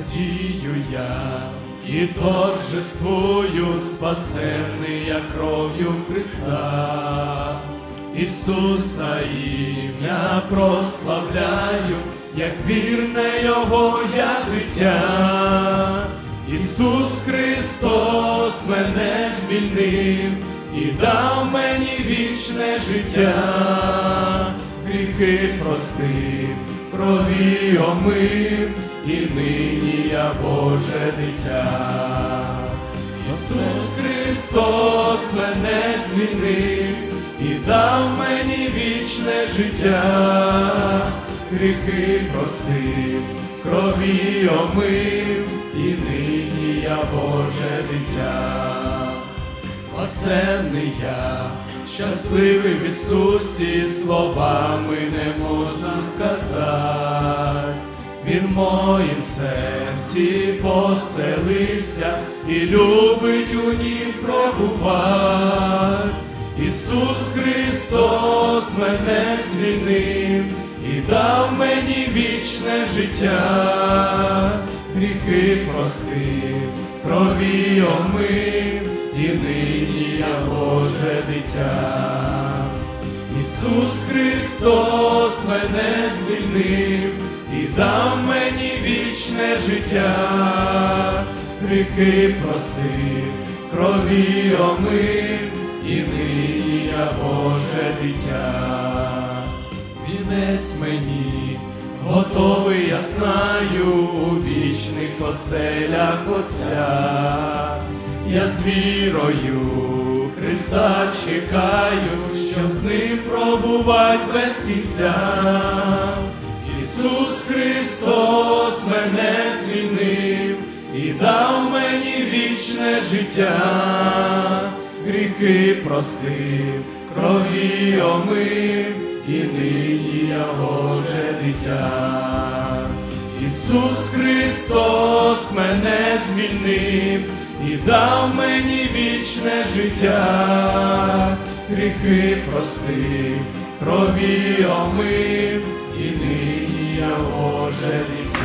Радію я і торжествую, спасенний я кров'ю Христа. Ісуса ім'я прославляю, як вірне Його я дитя. Ісус Христос мене звільнив і дав мені вічне життя, гріхи простив, крові омив, і нині я Боже дитя. Ісус Христос мене звільнив і дав мені вічне життя, гріхи простив, крові омив, і нині я Боже дитя. Спасенний я, щасливий в Ісусі, словами не можна сказати. Він моїм серці поселився і любить у нім пробувати. Ісус Христос мене звільнив і дав мені вічне життя, гріхи простив, крові омив, і нині я Боже дитя. Ісус Христос мене звільнив дав мені вічне життя, гріхи простив, крові омив, і нині я Боже дитя. Вінець мені готовий, я знаю, у вічних оселях Отця. Я з вірою Христа чекаю, щоб з ним пробувати без кінця. Ісус Христос мене звільнив і дав мені вічне життя, гріхи простив, крові омив, і нині я Боже дитя. Ісус Христос мене звільнив і дав мені вічне життя, гріхи простив, крові омив, Боже дитя.